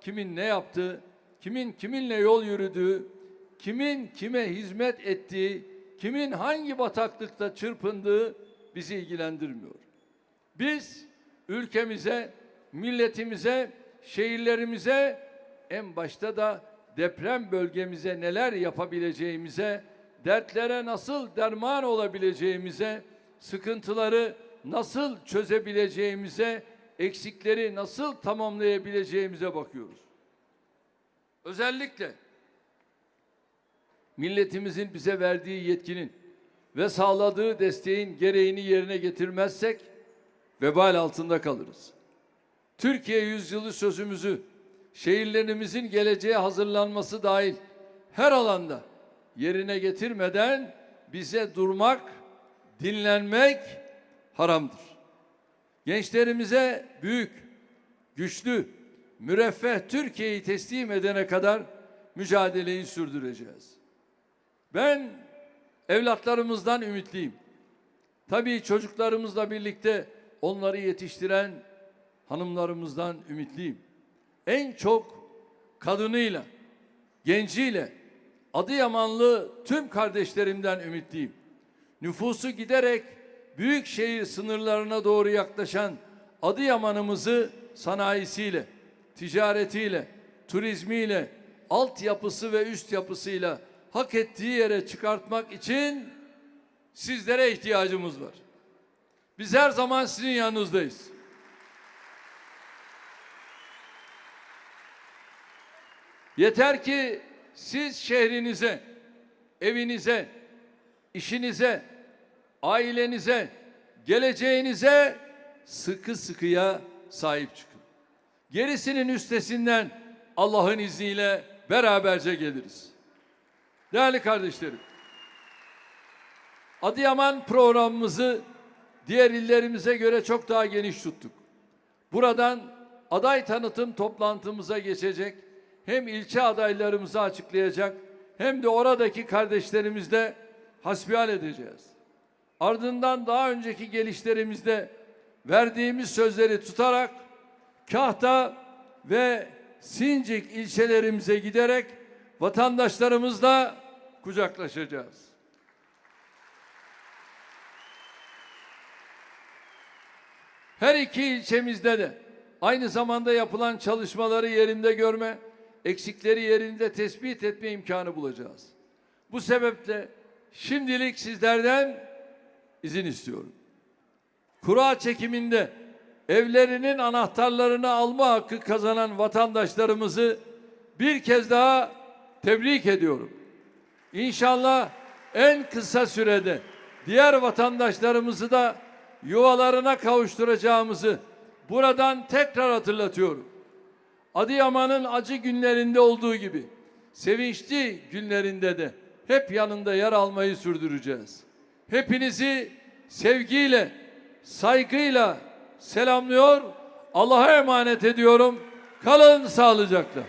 kimin ne yaptığı, kimin kiminle yol yürüdüğü, kimin kime hizmet ettiği, kimin hangi bataklıkta çırpındığı bizi ilgilendirmiyor. Biz ülkemize, milletimize, şehirlerimize en başta da deprem bölgemize neler yapabileceğimize, dertlere nasıl derman olabileceğimize, sıkıntıları nasıl çözebileceğimize, eksikleri nasıl tamamlayabileceğimize bakıyoruz. Özellikle milletimizin bize verdiği yetkinin ve sağladığı desteğin gereğini yerine getirmezsek vebal altında kalırız. Türkiye yüzyılı sözümüzü şehirlerimizin geleceğe hazırlanması dahil her alanda yerine getirmeden bize durmak, dinlenmek haramdır. Gençlerimize büyük, güçlü, müreffeh Türkiye'yi teslim edene kadar mücadeleyi sürdüreceğiz. Ben evlatlarımızdan ümitliyim. Tabii çocuklarımızla birlikte onları yetiştiren hanımlarımızdan ümitliyim. En çok kadınıyla, genciyle, Adıyamanlı tüm kardeşlerimden ümitliyim. Nüfusu giderek büyük şehir sınırlarına doğru yaklaşan Adıyaman'ımızı sanayisiyle, ticaretiyle, turizmiyle, altyapısı ve üst yapısıyla hak ettiği yere çıkartmak için sizlere ihtiyacımız var. Biz her zaman sizin yanınızdayız. Yeter ki siz şehrinize, evinize, işinize, ailenize, geleceğinize sıkı sıkıya sahip çıkın. Gerisinin üstesinden Allah'ın izniyle beraberce geliriz. Değerli kardeşlerim, Adıyaman programımızı diğer illerimize göre çok daha geniş tuttuk. Buradan aday tanıtım toplantımıza geçecek, hem ilçe adaylarımızı açıklayacak, hem de oradaki kardeşlerimizle hasbihal edeceğiz. Ardından daha önceki gelişlerimizde verdiğimiz sözleri tutarak Kahta ve Sincik ilçelerimize giderek vatandaşlarımızla kucaklaşacağız. Her iki ilçemizde de aynı zamanda yapılan çalışmaları yerinde görme, eksikleri yerinde tespit etme imkanı bulacağız. Bu sebeple şimdilik sizlerden izin istiyorum. Kura çekiminde evlerinin anahtarlarını alma hakkı kazanan vatandaşlarımızı bir kez daha tebrik ediyorum. İnşallah en kısa sürede diğer vatandaşlarımızı da yuvalarına kavuşturacağımızı buradan tekrar hatırlatıyorum. Adıyaman'ın acı günlerinde olduğu gibi sevinçli günlerinde de hep yanında yer almayı sürdüreceğiz. Hepinizi sevgiyle, saygıyla selamlıyor, Allah'a emanet ediyorum. Kalın sağlıcakla.